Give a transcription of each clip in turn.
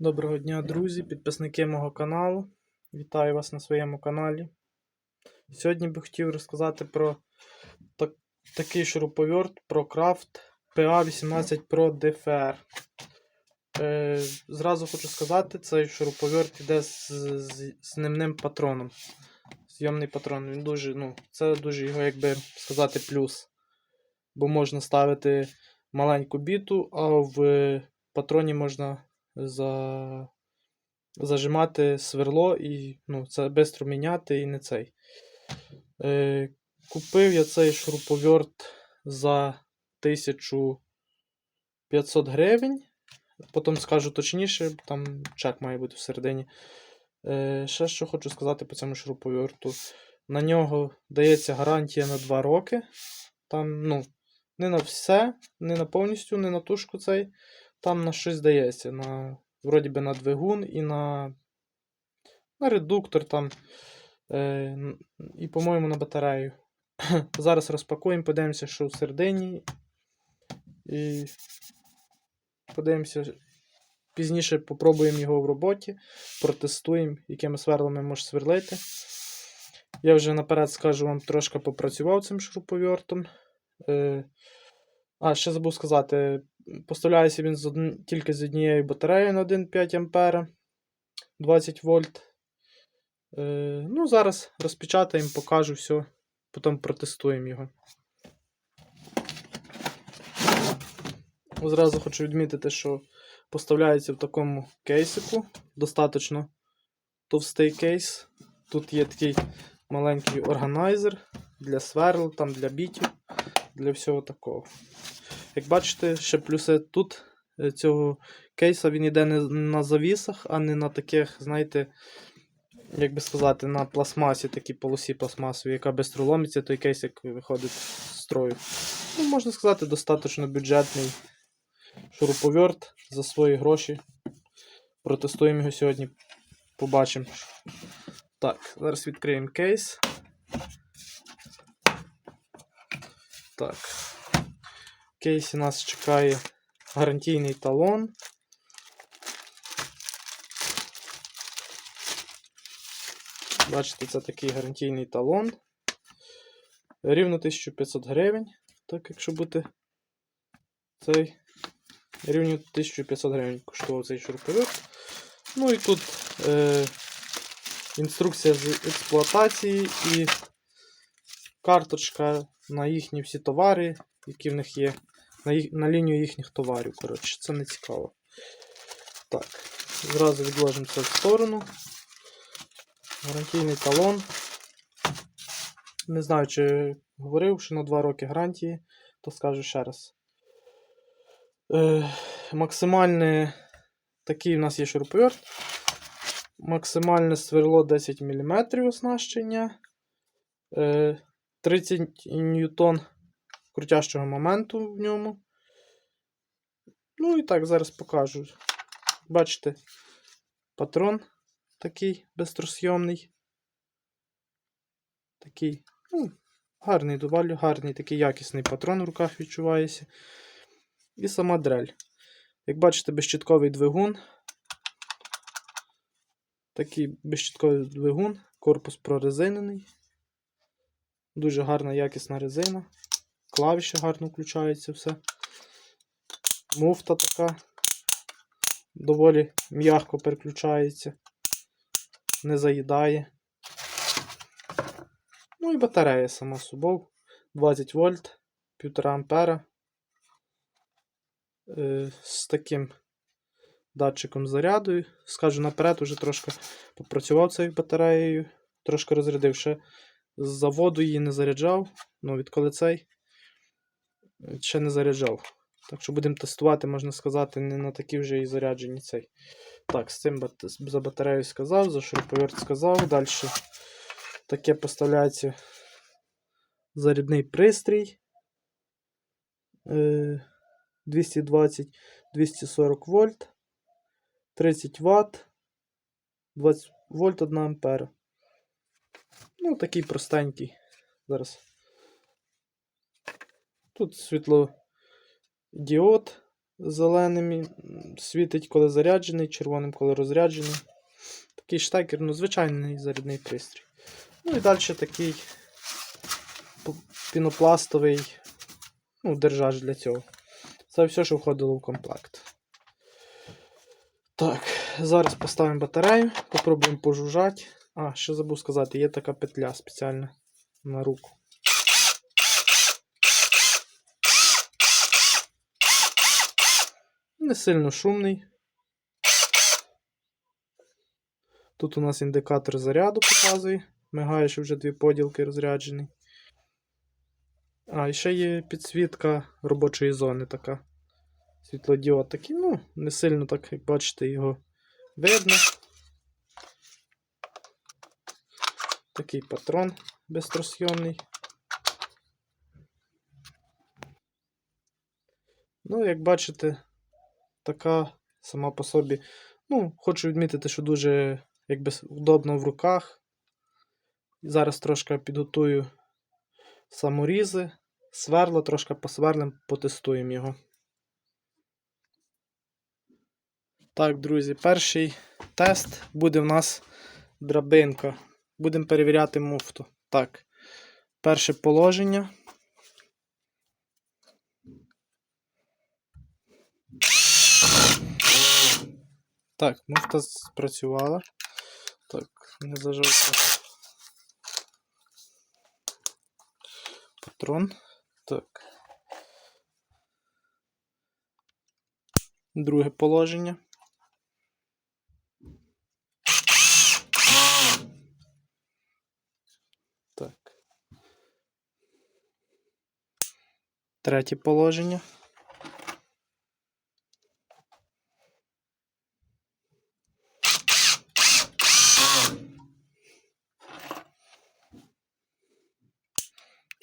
Доброго дня, друзі, підписники мого каналу. Вітаю вас на своєму каналі. Сьогодні би хотів розказати про так, такий шуруповерт ProCraft PA18 Pro DFR. Е, зразу хочу сказати, цей шуруповерт йде з, з, з німним патроном. Зйомний патрон. Він дуже, ну, це дуже його, як сказати, плюс. Бо можна ставити маленьку біту, а в патроні можна за... зажимати сверло і ну, це швидко міняти і не цей. Е, Купив я цей шуруповерт за 1500 гривень. Потім скажу точніше, там чек має бути всередині. Е, Ще що хочу сказати по цьому шуруповерту. На нього дається гарантія на 2 роки. Там, ну, не на все, не на повністю, не на тушку цей. Там на щось дається. На, вроді би на двигун і на, на редуктор там. Е, і, по-моєму, на батарею. Зараз розпакуємо, подивимося, що всередині. І подивимося. Пізніше попробуємо його в роботі, протестуємо, якими сверлами може сверлити. Я вже наперед скажу вам трошки попрацював цим шуруповертом. Е, а, ще забув сказати, поставляється він з одн... тільки з однією батареєю на 1,5 А 20 вольт. Е, ну, зараз розпечатаємо, покажу все, потім протестуємо його. Зразу хочу відмітити, що поставляється в такому кейсику. Достаточно товстий кейс. Тут є такий маленький органайзер для сверл, там для бітів, для всього такого. Як бачите, ще плюси тут е, цього кейса він йде не на завісах, а не на таких, знаєте, як би сказати, на пластмасі, такій полосі пластмасовій, яка швидко ломиться, той кейсик виходить з строю. Ну, можна сказати, достатньо бюджетний шуруповерт за свої гроші. Протестуємо його сьогодні. Побачимо. Так, зараз відкриємо кейс. Так. Кейсі нас чекає гарантійний талон. Бачите, це такий гарантійний талон. Рівно 1500 гривень. Так, якщо бути цей рівні 1500 гривень коштував цей шуруповерт. Ну і тут е, інструкція з експлуатації і карточка на їхні всі товари, які в них є. На, їх, на лінію їхніх товарів. Коротше, це не цікаво. Так, зразу відложимо це в сторону. Гарантійний талон. Не знаю, чи говорив, що на 2 роки гарантії, то скажу ще раз. Е, максимальне такий у нас є шуруповерт. Максимальне сверло 10 мм оснащення. Е, 30 ньютон крутящого моменту в ньому. Ну і так, зараз покажу. Бачите, патрон такий безтросйомний. Такий, ну, гарний, доволі гарний, такий якісний патрон в руках відчувається. І сама дрель. Як бачите, безщитковий двигун. Такий безщитковий двигун, корпус прорезинений. Дуже гарна якісна резина. Клавіші гарно включаються все. Муфта така. Доволі м'яко переключається. Не заїдає. Ну і батарея сама собою. 20 вольт, 1,5 ампера. Е, з таким датчиком заряду. Скажу наперед, уже трошки попрацював цією батареєю, трошки розрядив ще з заводу її не заряджав. Ну, відколи цей ще не заряджав. Так що будемо тестувати, можна сказати, не на такі вже і заряджені цей. Так, з цим за батарею сказав, за шуруповерт сказав. Далі таке поставляється зарядний пристрій. Е, 220 240 вольт, 30 Вт, 20 вольт 1 ампера. Ну, такий простенький. Зараз. Тут світлодіод Зеленим світить, коли заряджений, червоним, коли розряджений. Такий штекер, ну, звичайний зарядний пристрій. Ну і далі такий пінопластовий ну, держач для цього. Це все, що входило в комплект. Так, зараз поставимо батарею, попробуємо пожужжати. А, ще забув сказати, є така петля спеціальна на руку. Не сильно шумний. Тут у нас індикатор заряду показує. Мигає, що вже дві поділки розряджені. А, і ще є підсвітка робочої зони така. Світлодіод такий, ну, не сильно так, як бачите, його видно. Такий патрон безтросйомний. Ну, як бачите, така сама по собі. Ну, хочу відмітити, що дуже якби удобно в руках. Зараз трошки підготую саморізи, сверло, трошки посверлим, потестуємо його. Так, друзі, перший тест буде в нас драбинка. Будемо перевіряти муфту. Так, перше положення. Так, муфта спрацювала. Так, не зажав патрон. Так. Друге положення. Так. Третє положення.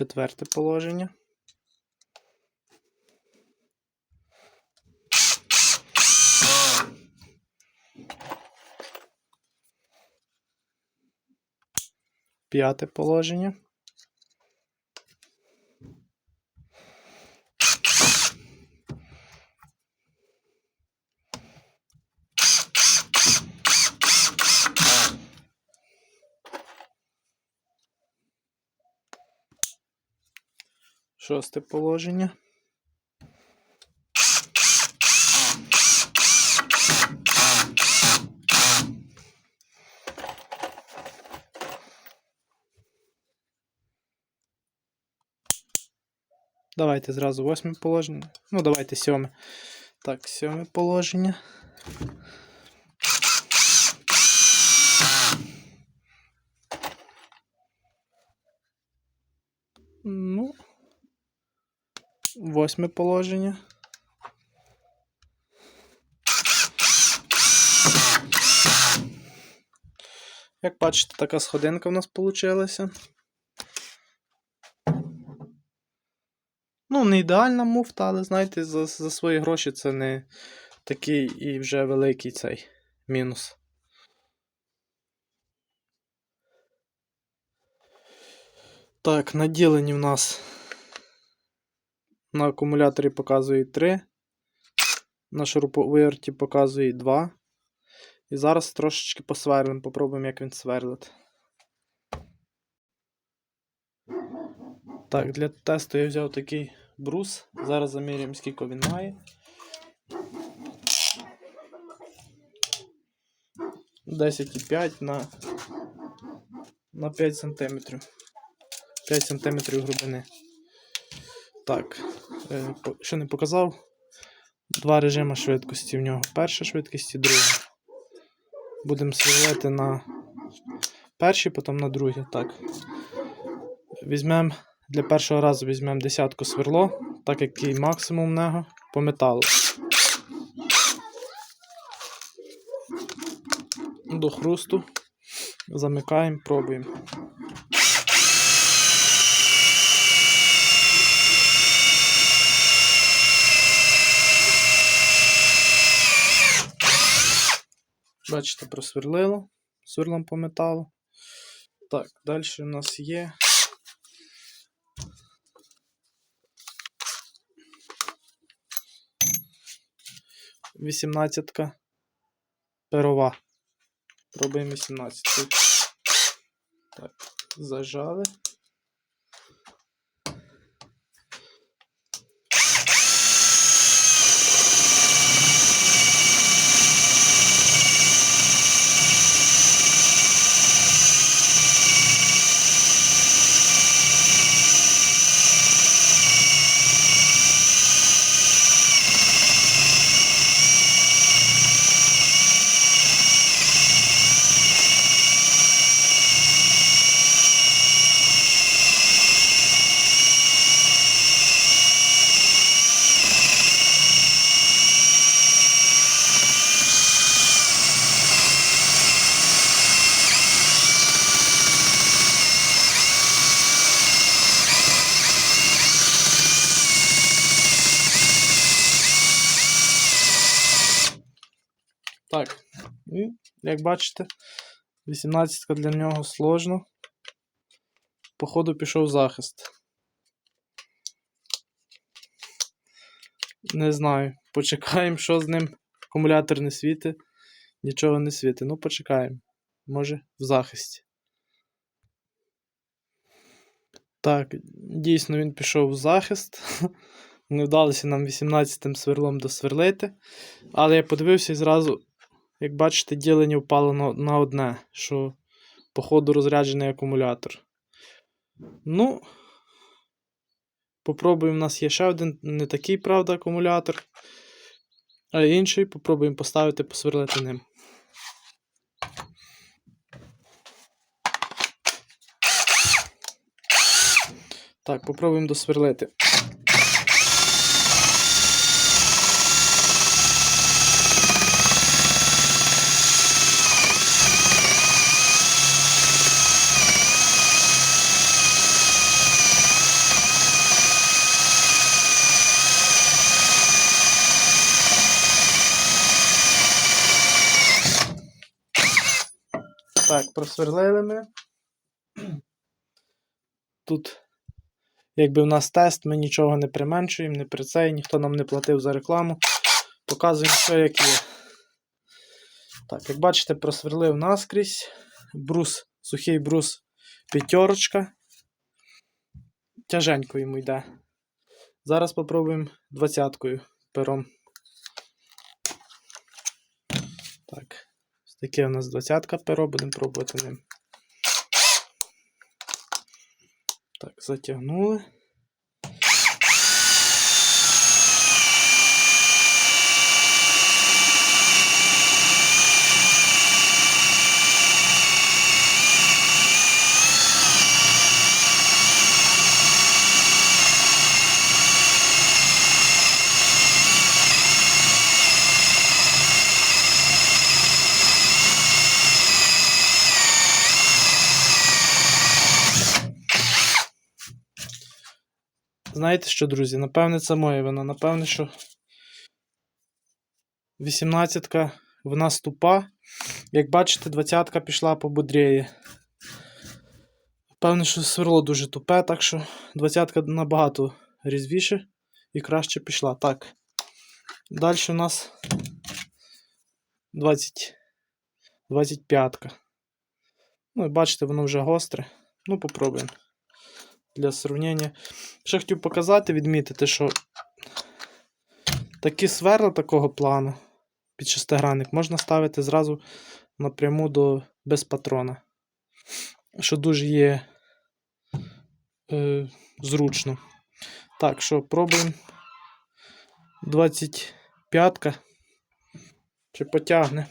Четверте положення. П'яте положення. Шосте положення. Давайте зразу восьме положення. Ну, давайте сьоме. Так, сьоме положення. Восьме положення. Як бачите, така сходинка в нас вийшла. Ну, не ідеальна муфта, але знаєте, за, за свої гроші це не такий і вже великий цей мінус. Так, наділені в нас на акумуляторі показує 3, на шуруповерті показує 2. І зараз трошечки посверлимо, попробуємо, як він сверлить. Так, для тесту я взяв такий брус. Зараз заміряємо, скільки він має. Десять і п'ять на, на 5 сантиметрів. 5 сантиметрів глибини. Так, е, що не показав? Два режими швидкості в нього. Перша швидкість і друга. Будемо сверлити на першій, потім на другій. Так. Візьмемо для першого разу візьмемо десятку сверло, так як і максимум в нього по металу. До хрусту. Замикаємо, пробуємо. Бачите, просверлило сверлом по металу. Так, далі у нас є. 18 перова. Пробуємо 18. Так, зажали. Так. І, як бачите, 18 для нього сложно. Походу пішов захист. Не знаю. Почекаємо, що з ним. Акумулятор не світить, нічого не світить. Ну, почекаємо. Може, в захисті. Так, дійсно він пішов в захист. Не вдалося нам 18-м сверлом досверлити. Але я подивився і зразу, як бачите, ділення впало на, одне, що, походу, розряджений акумулятор. Ну, попробуємо. У нас є ще один не такий, правда, акумулятор. А інший попробуємо поставити, посверлити ним. Так, попробуємо досверлити. Так, просверлили ми. Тут, якби в нас тест, ми нічого не применшуємо, не при цей, ніхто нам не платив за рекламу. Показуємо все, як є. Так, як бачите, просверлив наскрізь. Брус, сухий брус п'ятерочка. Тяженько йому йде. Зараз попробуємо двадцяткою пером. Так. Ось Таке у нас двадцятка перо, будемо пробувати ним. Так, затягнули. Знаєте що, друзі? Напевне, це моя вина. Напевне, що 18-ка в нас тупа. Як бачите, 20-ка пішла по. Певне, що сверло дуже тупе, так що 20-ка набагато різвіше і краще пішла. Так. Далі у нас 20. 25-ка. Ну, і бачите, воно вже гостре. Ну, попробуємо. Для сравнення. Ще хотів показати, відмітити, що такі сверла такого плану під шестигранник можна ставити зразу напряму до без патрона. Що дуже є е, зручно. Так, що пробуємо 25-ка. Чи потягне.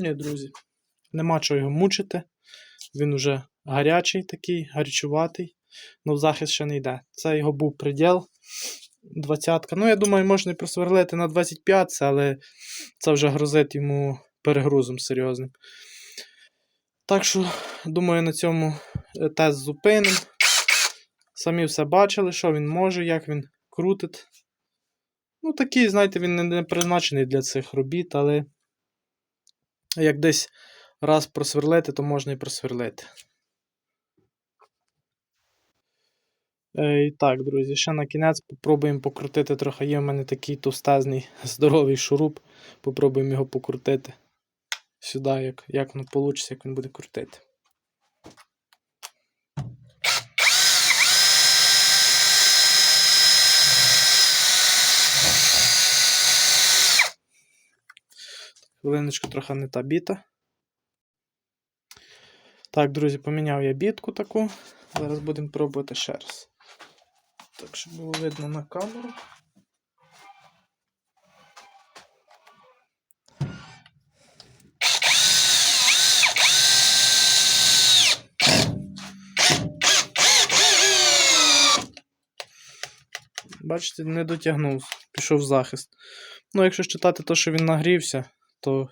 Ні, друзі, нема чого його мучити. Він уже гарячий такий, гарячуватий, але в захист ще не йде. Це його був приділ. Двадцятка. Ну, я думаю, можна і просверлити на 25, але це вже грозить йому перегрузом серйозним. Так що, думаю, на цьому е, тест зупинимо. Самі все бачили, що він може, як він крутить. Ну, такий, знаєте, він не призначений для цих робіт, але як десь раз просверлити, то можна і просверлити. Е, І так, друзі, ще на кінець попробуємо покрутити трохи. Є в мене такий товстезний здоровий шуруп. Попробуємо його покрутити сюди, як, як воно вийде, як він буде крутити. Хвилиночку трохи не та біта. Так, друзі, поміняв я бітку таку. Зараз будемо пробувати ще раз. Так, щоб було видно на камеру. Бачите, не дотягнув, пішов в захист. Ну, якщо читати те, що він нагрівся, то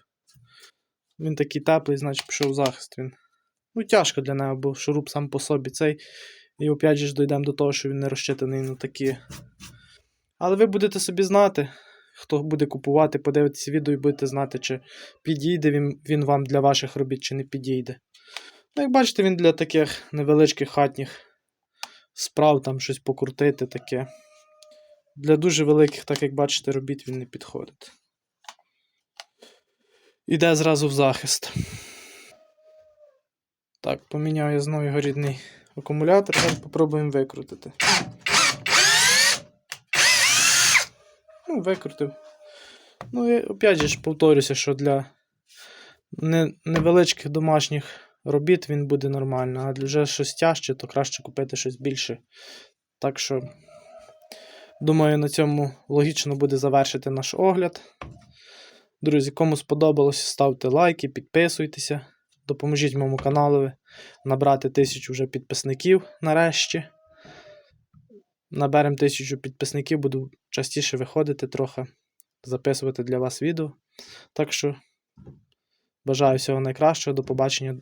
він такий теплий, значить пішов захист він. Ну, тяжко для нього, бо шуруп сам по собі цей. І опять же дійдемо до того, що він не розчитаний на такі. Але ви будете собі знати, хто буде купувати, подивитися відео і будете знати, чи підійде він, він вам для ваших робіт, чи не підійде. Ну, як бачите, він для таких невеличких хатніх справ, там щось покрутити таке. Для дуже великих, так як бачите, робіт він не підходить. Іде зразу в захист. Так, поміняв я знову його рідний акумулятор, зараз попробуємо викрутити. Ну, викрутив. Ну, і опять же ж повторюся, що для невеличких домашніх робіт він буде нормально, а для вже щось тяжче, то краще купити щось більше. Так що, думаю, на цьому логічно буде завершити наш огляд. Друзі, кому сподобалось, ставте лайки, підписуйтеся. Допоможіть моєму каналу набрати тисячу вже підписників нарешті. Наберемо тисячу підписників, буду частіше виходити трохи, записувати для вас відео. Так що бажаю всього найкращого, до побачення,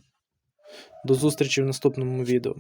до зустрічі в наступному відео.